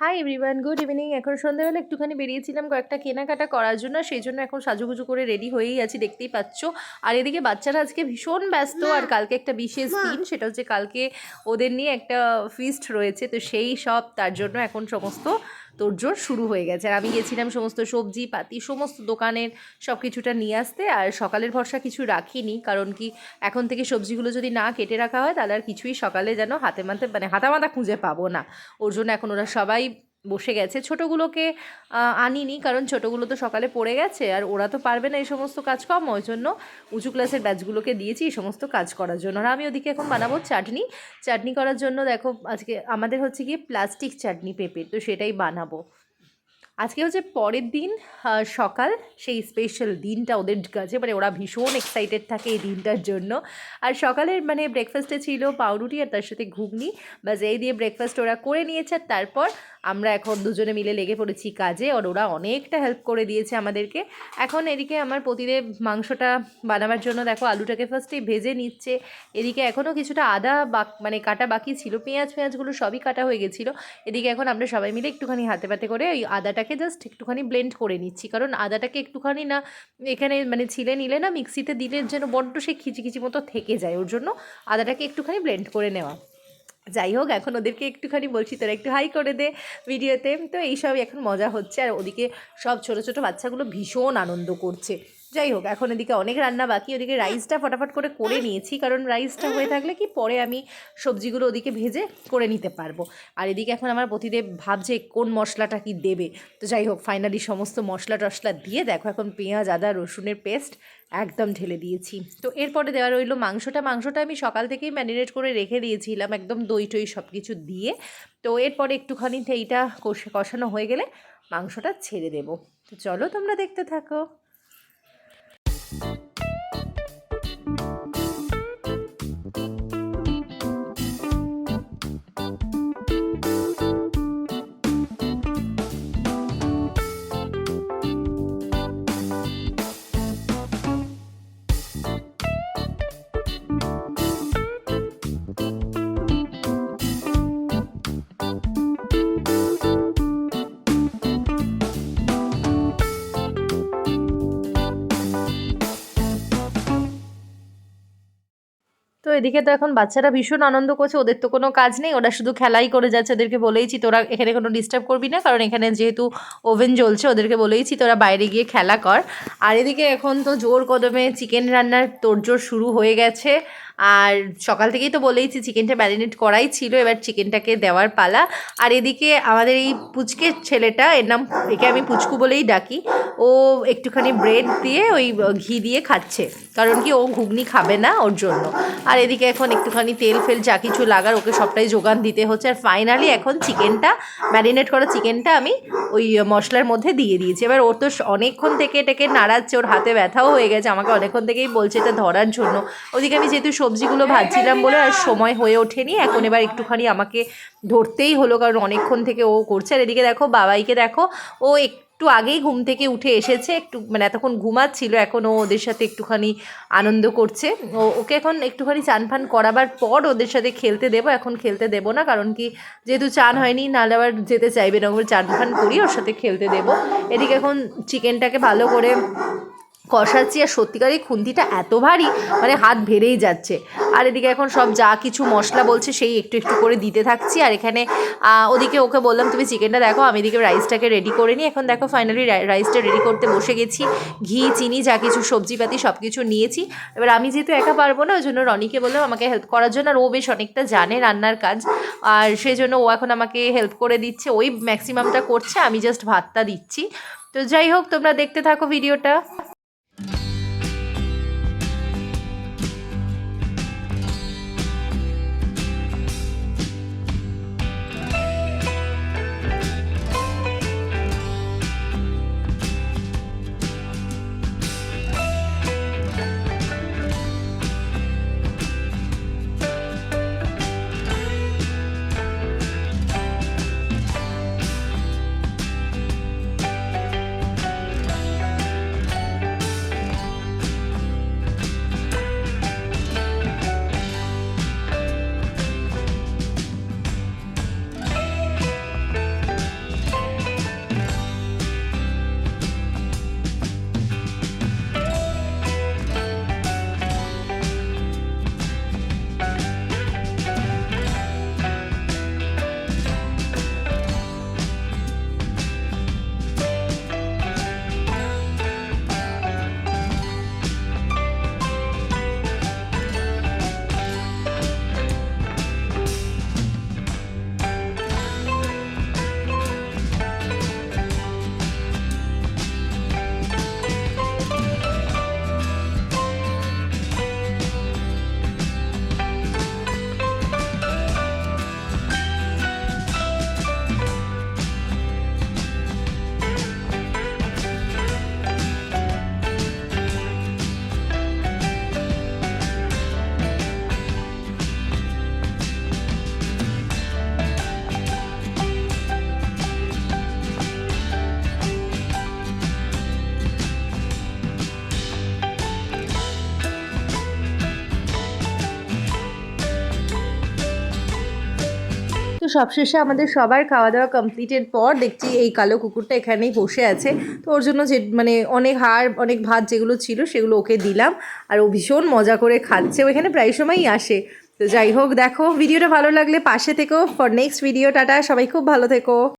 Hi everyone good evening এখন সন্ধ্যাবেলা একটুখানি বেরিয়েছিলাম কয়েকটা কেনাকাটা করার জন্য সেই জন্য এখন সাজুগুজু করে রেডি হয়েই আছি দেখতেই পাচ্ছ। আর এদিকে বাচ্চারা আজকে ভীষণ ব্যস্ত আর কালকে একটা বিশেষ দিন সেটা হচ্ছে কালকে ওদের নিয়ে একটা ফিস্ট রয়েছে তো সেই সব তার জন্য এখন সমস্ত তোড়জোড় শুরু হয়ে গেছে। আর আমি গেছিলাম সমস্ত সবজি পাতি, সমস্ত দোকানের সব কিছুটা নিয়ে আসতে। আর সকালের ভরসা কিছু রাখিনি, কারণ কি এখন থেকে সবজিগুলো যদি না কেটে রাখা হয়, তাহলে আর কিছুই সকালে যেন হাতে মাতে মানে হাতামাতা খুঁজে পাবো না। ওর জন্য এখন ওরা সবাই বসে গেছে। ছোটোগুলোকে আনিনি কারণ ছোটোগুলো তো সকালে পড়ে গেছে আর ওরা তো পারবে না এই সমস্ত কাজ কম ওই জন্য উঁচু ক্লাসের ব্যাচগুলোকে দিয়েছি এই সমস্ত কাজ করার জন্য। আর আমি ওদিকে এখন বানাবো চাটনি। চাটনি করার জন্য দেখো আজকে আমাদের হচ্ছে গিয়ে প্লাস্টিক চাটনি পেঁপে, তো সেটাই বানাবো। আজকে হচ্ছে পরের দিন সকাল, সেই স্পেশাল দিনটা ওদের কাছে। মানে ওরা ভীষণ এক্সাইটেড থাকে এই দিনটার জন্য। আর সকালের মানে ব্রেকফাস্টে ছিল পাউরুটি আর তার সাথে ঘুগনি। বাস এই দিয়ে ব্রেকফাস্ট ওরা করে নিয়েছে। তারপর আমরা এখন দুজনে মিলে লেগে পড়েছি কাজে আর ওরা অনেকটা হেল্প করে দিয়েছে আমাদেরকে। এখন এদিকে আমার প্রতিদেব মাংসটা বানাবার জন্য দেখো আলুটাকে ফার্স্টেই ভেজে নিচ্ছে। এদিকে এখনও কিছুটা আদা বাক মানে কাটা বাকি ছিল, পেঁয়াজ পেঁয়াজগুলো সবই কাটা হয়ে গেছিল। এদিকে এখন আমরা সবাই মিলে একটুখানি হাতে পাতে করে ওই আদাটাকে জাস্ট একটুখানি ব্লেন্ড করে নিচ্ছি। কারণ আদাটাকে একটুখানি না এখানে মানে ছিলে নিলে না মিক্সিতে দিলে যেন বড্ড সেই খিচিখিচি মতো থেকে যায়। ওর জন্য আদাটাকে একটুখানি ব্লেন্ড করে নেওয়া। যাই হোক, এখন ওদেরকে একটুখানি বলছি, তোরা একটু হাই করে দে ভিডিওতে। তো এইসব এখন মজা হচ্ছে, আর ওদিকে সব ছোটো ছোটো বাচ্চাগুলো ভীষণ আনন্দ করছে। যাই হোক, এখন এদিকে অনেক রান্না বাকি, ওদিকে রাইসটা ফটাফট করে করে নিয়েছি, কারণ রাইসটা হয়ে থাকলে কি পরে আমি সবজিগুলো ওদিকে ভেজে করে নিতে পারব। আর এদিকে এখন আমার প্রতিদেব ভাবছে কোন মশলাটা কি দেবে। তো যাই হোক ফাইনালি সমস্ত মশলা টশলা দিয়ে দেখো এখন পেঁয়াজ, আদা, রসুনের পেস্ট একদম ঢেলে দিয়েছি। তো এরপরে দেওয়া রইল মাংসটা। মাংসটা আমি সকাল থেকেই ম্যারিনেট করে রেখে দিয়েছিলাম, একদম দই টই সব কিছু দিয়ে। তো এরপরে একটুখানি এইটা কষে, কষানো হয়ে গেলে মাংসটা ছেড়ে দেবো। তো চলো তোমরা দেখতে থাকো। তো এদিকে তো এখন বাচ্চারা ভীষণ আনন্দ করছে, ওদের তো কোনো কাজ নেই, ওরা শুধু খেলাই করে যাচ্ছে, ওদেরকে বলেইছি তোরা এখানে কোনো ডিস্টার্ব করবি না, কারণ এখানে যেহেতু ওভেন জ্বলছে, ওদেরকে বলেইছি তোরা বাইরে গিয়ে খেলা কর। আর এদিকে এখন তো জোর কদমে চিকেন রান্নার তোড়জোড় শুরু হয়ে গেছে। আর সকাল থেকেই তো বলেইছি চিকেনটা ম্যারিনেট করাই ছিল, এবার চিকেনটাকে দেওয়ার পালা। আর এদিকে আমাদের এই পুচকের ছেলেটা, এর নাম একে আমি পুচকু বলেই ডাকি, ও একটুখানি ব্রেড দিয়ে ওই ঘি দিয়ে খাচ্ছে, কারণ কি ও ঘুগনি খাবে না ওর জন্য। আর এদিকে এখন একটুখানি তেল ফেল যা কিছু লাগার, ওকে সবটাই যোগান দিতে হচ্ছে। আর ফাইনালি এখন চিকেনটা, ম্যারিনেট করা চিকেনটা আমি ওই মশলার মধ্যে দিয়ে দিয়েছি। এবার ওর তো অনেকক্ষণ থেকে এটাকে নাড়াচ্ছে, ওর হাতে ব্যথাও হয়ে গেছে, আমাকে অনেকক্ষণ থেকেই বলছে এটা ধরার জন্য। ওদিকে আমি যেহেতু সবজিগুলো ভাজছিলাম বলে আর সময় হয়ে ওঠেনি। এখন এবার একটুখানি আমাকে ধরতেই হলো, কারণ অনেকক্ষণ থেকে ও করছে। আর এদিকে দেখো, বাবাইকে দেখো, ও একটু আগেই ঘুম থেকে উঠে এসেছে। একটু মানে এতক্ষণ ঘুমাচ্ছিল, এখন ও ওদের সাথে একটুখানি আনন্দ করছে। ও, ওকে এখন একটুখানি চান ফান করাবার পর ওদের সাথে খেলতে দেবো। এখন খেলতে দেবো না, কারণ কি, যেহেতু চান হয়নি, নাহলে আবার যেতে চাইবে না। ওর চান ফান করি ওর সাথে খেলতে দেবো। এদিকে এখন চিকেনটাকে ভালো করে কষাচ্ছি আর সত্যিকারই খুন্তিটা এত ভারী মানে হাত ভেড়েই যাচ্ছে। আর এদিকে এখন সব যা কিছু মশলা বলছে সেই একটু একটু করে দিতে থাকছি। আর এখানে ওদিকে ওকে বললাম, তুমি চিকেনটা দেখো, আমি এদিকে রাইসটাকে রেডি করে নিই। এখন দেখো ফাইনালি রাইসটা রেডি করতে বসে গেছি। ঘি, চিনি, যা কিছু সবজিপাতি সব কিছু নিয়েছি। এবার আমি যেহেতু একা পারব না, ওই জন্য রনিকে বললাম আমাকে হেল্প করার জন্য, আর ও বেশ অনেকটা জানে রান্নার কাজ। আর সেই জন্য ও এখন আমাকে হেল্প করে দিচ্ছে, ওই ম্যাক্সিমামটা করছে, আমি জাস্ট ভাতটা দিচ্ছি। তো যাই হোক, তোমরা দেখতে থাকো ভিডিওটা সবশেষে আমাদের সবার খাওয়া দাওয়া কমপ্লিটের পর দেখছি এই কালো কুকুরটা এখানেই বসে আছে। তো ওর জন্য যে মানে অনেক হাড়, অনেক ভাত যেগুলো ছিল সেগুলো ওকে দিলাম। আর ও ভীষণ মজা করে খাচ্ছে। ও এখানে প্রায় সময়ই আসে। তো যাই হোক, দেখো, ভিডিওটা ভালো লাগলে পাশে থেকো। For next video tata. সবাই খুব ভালো থেকো।